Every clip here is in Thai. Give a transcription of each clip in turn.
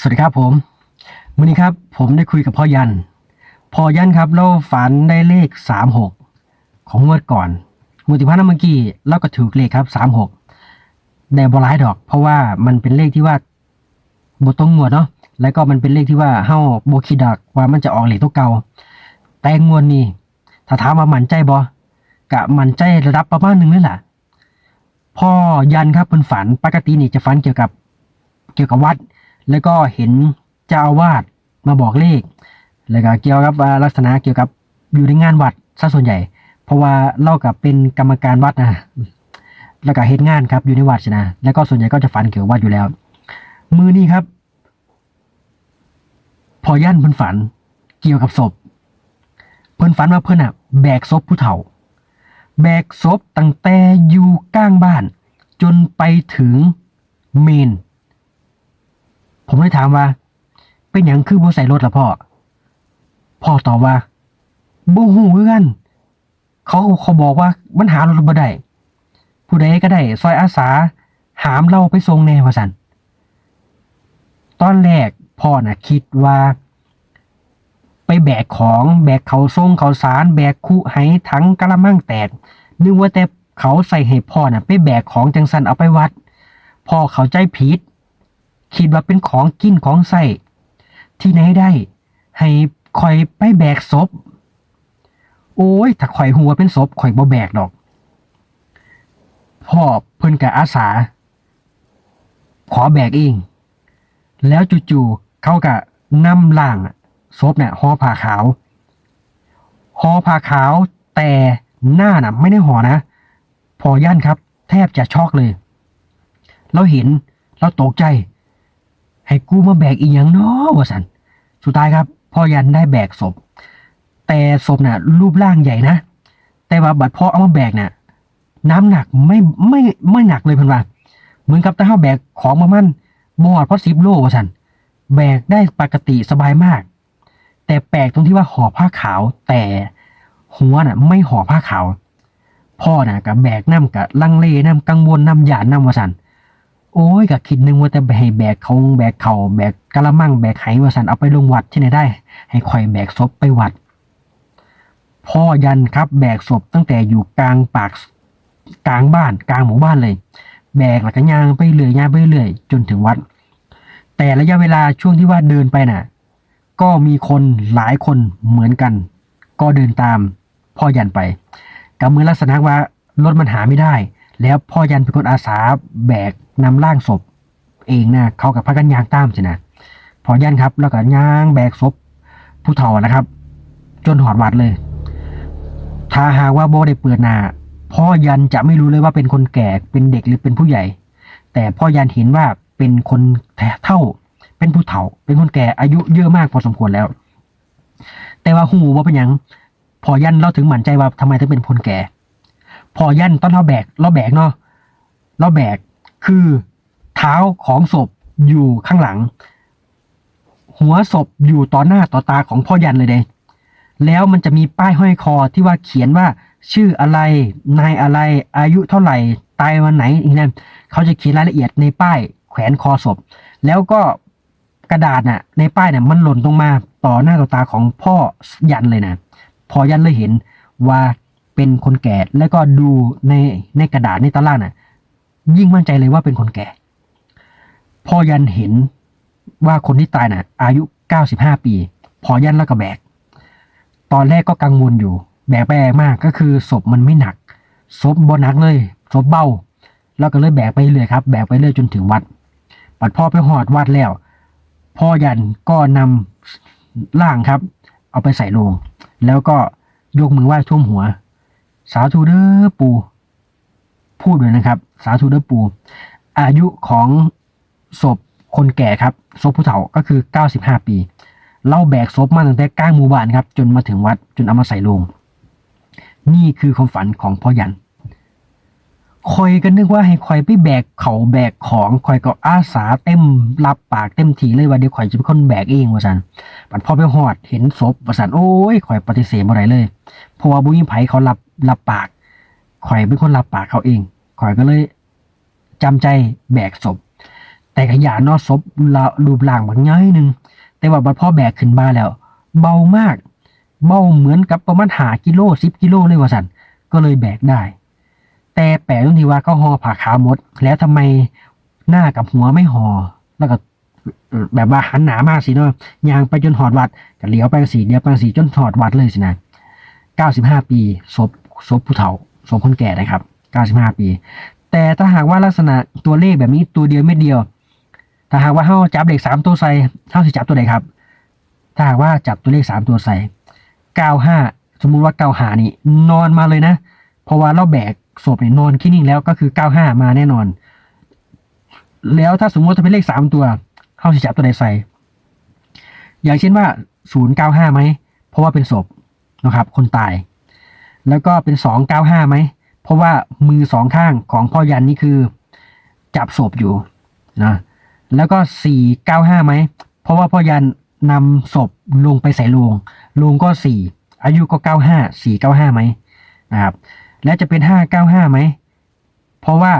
สวัสดีครับผมวันนี้ครับผมได้คุยกับพ่อยัน พ่อยันครับเราฝันได้เลขสามหกของงวดก่อนงวดที่ผ่านมาเมื่อกี้เราก็ถูกเลขครับสามหกแต่บอลายดอก เพราะว่ามันเป็นเลขที่ว่าบตรงงวดเนาะแล้วก็มันเป็นเลขที่ว่าเฮาโบคิดดักว่ามันจะออกเลขตัวเก่า แต่งวดนี้ถ้าถามว่ามั่นใจบอกะมั่นใจระดับประมาณหนึ่งนี่แหละพ่อยันครับเพิ่นฝันปกตินี่จะฝันเกี่ยวกับเกี่ยวกับวัด แล้วก็เห็นเจ้าอาวาสมาบอกเลข แล้วก็เกี่ยวกับลักษณะเกี่ยวกับอยู่ในงานวัดซะส่วนใหญ่ เพราะว่าเล่ากับเป็นกรรมการวัดนะแล้วก็เฮ็ดงานครับอยู่ในวัดใช่นะ แล้วก็ส่วนใหญ่ก็จะฝันเกี่ยวกับวัดอยู่แล้ว มือนี้ครับ พอย่านเพิ่นฝัน เกี่ยวกับศพ เพิ่นฝันว่าเพิ่นอะ แบกศพผู้เฒ่า แบกศพตั้งแต่อยู่ก้างบ้าน จนไปถึงเมน เลยถามว่า เป็นหยังคือบ่ใส่รถละพ่อ พ่อตอบว่าบ่ฮู้คือนเขาเขาบอกว่ามันหารถบ่ได้ผู้ใดก็ได้ ซอยอาสา หามเราไปส่งแน่ว่าซั่นตอนแรกพ่อน่ะคิดว่า ไปแบกของแบกเขาส่งเขาสาร แบกคุไหถังกะละมังแตกนึกว่าแต่เขาใส่ให้พ่อน่ะ ไปแบกของจังสันเอาไปวัด พ่อเขาใจผิด คิดว่าเป็นของกินของใส่ที่ไหนได้ ให้คอยไปแบกศพ โอ้ยถ้าข่อยหัวเป็นศพข่อยบ่แบกดอก พ่อเพิ่นกับอาสา ขอแบกเอง แล้วจู่ๆเขาก็นำล่างศพเนี่ยห่อผ้าขาวห่อผ้าขาวแต่หน้าน่ะ ไม่ได้ห่อนะ พอย่านครับ แทบจะช็อกเลย เราเห็นเราตกใจ ให้กูมาแบกอีกอย่างเนาะวะสันสุดท้ายครับพ่อยันได้แบกศพ แต่ศพน่ะ รูปร่างใหญ่นะ แต่ว่าบัดพ่อเอามาแบกน่ะ น้ำหนักไม่ไม่ไม่หนักเลยเพิ่นว่า เหมือนกับถ้าเขาแบกของมามันบอดเพราะสิบโลวะสันแบกได้ปกติสบายมาก แต่แปลกตรงที่ว่าห่อผ้าขาว แต่หัวน่ะ ไม่ห่อผ้าขาว พ่อน่ะกับแบกน้ำกับลังเลน้ำกังวลน้ำหยาดน้ำวะสัน โอ้ยก็คิดนึงว่าแต่ให้แบกเขาแบกเขาแบกกะละมังแบกไหว่าสันเอาไปลงวัดที่ไหนได้ ให้คอยแบกศพไปวัด พ่อยันครับ แบกศพตั้งแต่อยู่กลางปากกลางบ้าน กลางหมู่บ้านเลย แบกแล้วก็ย่างไปเรื่อยย่างไปเรื่อยจนถึงวัด แต่ระยะเวลาช่วงที่ว่าเดินไปน่ะ ก็มีคนหลายคนเหมือนกัน ก็เดินตามพ่อยันไปกับมือลักษณะว่ารถมันหาไม่ได้ แล้วพ่อยันเป็นคนอาสาแบก นำร่างศพเองนะเขากับพากันยางตามใช่นะพอยันครับ แล้วก็ย่างแบกศพผู้เฒ่านะครับ จนหอดวัดเลย ถ้าหากว่าโบได้เปิดหน้าพ่อยันจะไม่รู้เลยว่าเป็นคนแก่เป็นเด็กหรือเป็นผู้ใหญ่ แต่พ่อยันเห็นว่าเป็นคนเท่า เป็นผู้เฒ่า เป็นคนแก่อายุเยอะมากพอสมควรแล้ว แต่ว่าหูว่าเป็นยังพอยันเราถึงหมั่นใจว่าทำไมถึงเป็นคนแก่ พอยันตอนเราแบกเราแบกเนาะเราแบก คือเท้าของศพอยู่ข้างหลัง หัวศพอยู่ต่อหน้าต่อตาของพ่อยันเลยเด้แล้วมันจะมีป้ายห้อยคอที่ว่าเขียนว่าชื่ออะไร นายอะไร อายุเท่าไหร่ ตายวันไหนอีกนั่นเขาจะเขียนรายละเอียดในป้ายแขวนคอศพ แล้วก็กระดาษน่ะ ในป้ายน่ะมันหล่นลงมาต่อหน้าต่อตาของพ่อยันเลยนะพอยันเลยเห็นว่าเป็นคนแก่แล้วก็ดูในในกระดาษในตารางน่ะ ยิ่งมั่นใจเลยว่าเป็นคนแก่ พอยันเห็นว่าคนที่ตายน่ะ อายุ 95 ปี พอยันแล้วก็แบก ตอนแรกก็กังวลอยู่ แบกไปแบกมากก็คือศพมันไม่หนักศพบนหนักเลยศพเบาแล้วก็เลยแบกไปเรื่อยครับ แบกไปเรื่อยจนถึงวัด ปัดพ่อไปหอดวัดแล้ว พ่อยันก็นำร่างครับ เอาไปใส่โลง แล้วก็ยกมือไหว้ท่วมหัว สาธุเด้อปู่พูดเลยนะครับ สาธุเด้อปูอายุของศพคนแก่ครับศพผู้เฒ่าก็คือ 95 ปีเล่าแบกศพมาตั้งแต่กลางหมู่บ้านครับ จนมาถึงวัดจนเอามาใส่โลงนี่คือความฝันของพ่อยันคอยก็นึกว่าให้คอยไปแบกเขาแบกของคอยก็อาสาเต็มรับปากเต็มทีเลยว่าเดี๋ยวคอยจะเป็นคนแบกเองว่าสันปัดพอไปหอดเห็นศพว่าสันโอ้ยคอยปฏิเสธอะไรเลย เพราะว่าบุญไผ่เขารับรับปากข่อยเป็นคนรับปากเขาเอง ข่อยก็เลยจำใจแบกศพ แต่ขยานเนาะศพละรูปร่างบางง่ายหนึ่งแต่ว่าบัดพ่อแบกขึ้นมาแล้ว เบามาก เบาเหมือนกับประมาณหากิโลสิบกิโลเลยว่าสันก็เลยแบกได้ แต่แปลกตรงที่ว่าก็ห่อผ่าขาวหมด แล้วทำไมหน้ากับหัวไม่ห่อแล้วก็แบบว่าหันหนามากสิเนาะยางไปจนหอดวัดก็เลี้ยวไปสีเลี้ยวไปสีจนหอดวัดเลยสินะเก้าสิบห้าปีศพศพผู้เฒ่าศพคนแก่นะครับ เก้าสิบห้าปี แต่ถ้าหากว่าลักษณะตัวเลขแบบนี้ตัวเดียวไม่เดียว ถ้าหากว่าเฮาจับเลขสามตัวใส่เฮาสิจับตัวไหนครับ ถ้าหากว่าจับตัวเลขสามตัวใส่เก้าห้าสมมุติว่าเก้าหานี่ นอนมาเลยนะ เพราะว่าเราแบกศพเนี่ยนอนคิดนิ่งแล้วก็คือเก้าห้ามาแน่นอน แล้วถ้าสมมติถ้าเป็นเลขสามตัวเฮาสิจับตัวไหนใส่ อย่างเช่นว่าศูนย์เก้าห้าไหมเพราะว่าเป็นศพนะครับ คนตายแล้วก็เป็นสองเก้าห้าไหม เพราะว่ามือสองข้างของพ่อยันนี่คือ จับศพอยู่นะแล้วก็สี่เก้าห้าไหม เพราะว่าพ่อยันนำศพลงไปใส่โลงโลงก็สี่อายุก็เก้าห้าสี่เก้าห้าไหมนะครับและจะเป็นห้าเก้าห้าไหม เพราะว่า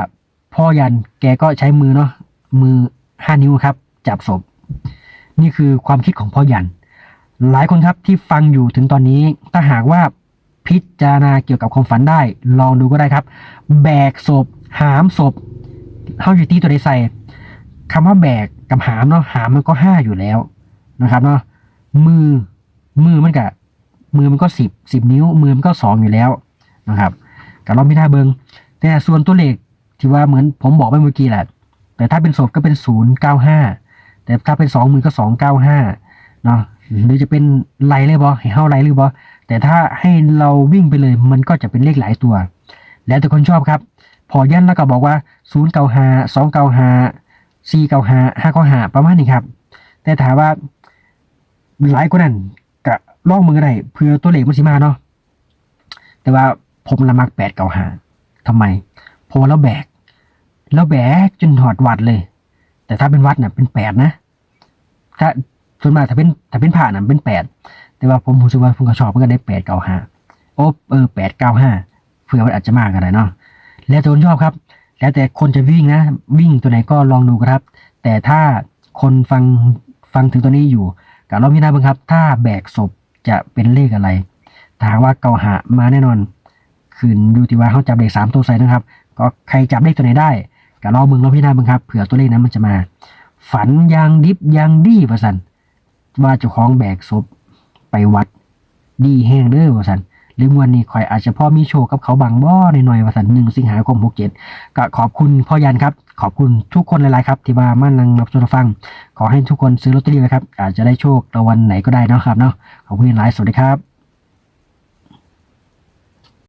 พ่อยันแกก็ใช้มือเนาะมือห้านิ้วครับ จับศพ นี่คือความคิดของพ่อยัน หลายคนครับที่ฟังอยู่ถึงตอนนี้ถ้าหากว่า พิจารณาเกี่ยวกับความฝันได้ ลองดูก็ได้ครับ แบกศพ หามศพเฮาอยู่ที่ตัวใดใส่คำว่าแบกกับหามเนาะหามมันก็ห้าอยู่แล้วนะครับเนาะมือมือมันกับมือมันก็สิบสิบนิ้ว มือมันก็สองอยู่แล้วนะครับกับเราไม่ได้เบิงแต่ส่วนตัวเลขที่ว่าเหมือนผมบอกไปเมื่อกี้แหละแต่ถ้าเป็นศพก็เป็นศูนย์เก้าห้าแต่ถ้าเป็นสองมือก็สองเก้าห้าเนาะหรือจะเป็นไล่เลยบอให้เข้าไล่หรือบอ แต่ถ้าให้เราวิ่งไปเลยมันก็จะเป็นเลขหลายตัว แล้วแต่คนชอบครับ พอยันแล้วก็บอกว่าศูนย์เก้าห้าสองเก้าหาสี่เก้าหาห้าเก้าหาประมาณนี้ครับ แต่ถามว่าหลายกว่านั้นกะลองมือก็ได้เพื่อตัวเลขมันสิมาเนาะแต่ว่าผมละมักแปดเก้าหาทำไมเพราะว่าเราแบกแล้วแบกจนหอดวัดเลย แต่ถ้าเป็นวัดเนี่ยเป็นแปดนะถ้า ส่วนมากถ้าเป็นถ้าเป็นผ่านน่ะเป็นแปดแต่ว่าผมรู้สึกว่าผมก็ชอบเพื่อนได้แปดเก้าห้าโอ้เออแปดเก้าห้าเผื่อมันอาจจะมากกันได้เนาะแล้วแต่คนชอบครับ แล้วแต่คนจะวิ่งนะ วิ่งตัวไหนก็ลองดูครับ แต่ถ้าคนฟังฟังถึงตัวนี้อยู่กับรอบนี้นะบังครับ ถ้าแบกศพจะเป็นเลขอะไรถ้าว่าเกาหามาแน่นอนขืนดูที่ว่าเขาจับเลขสามตัวใส่นะครับ ก็ใครจับเลขตัวไหนได้ก็รอมึงรอบพี่หน้าบังครับเผื่อตัวเลขนั้นมันจะมา ฝันยางดิบยางดีประสัน ว่าเจ้าของแบกศพไปวัด ดีแห้งเด้อว่าสันหรือวันนี้ข่อยอาจจะพ่อมีโชว์กับเขาบางบ่อหน่อยๆว่าสันหนึ่งสิงหาคมหกเจ็ดก็ขอบคุณพ่อยันครับ ขอบคุณทุกคนหลายๆครับ ที่มามานั่งรับชมรับฟัง ขอให้ทุกคนซื้อลอตเตอรี่นะครับ อาจจะได้โชครางวัลไหนก็ได้นะครับเนาะขอบคุณหลายสวัสดีครับ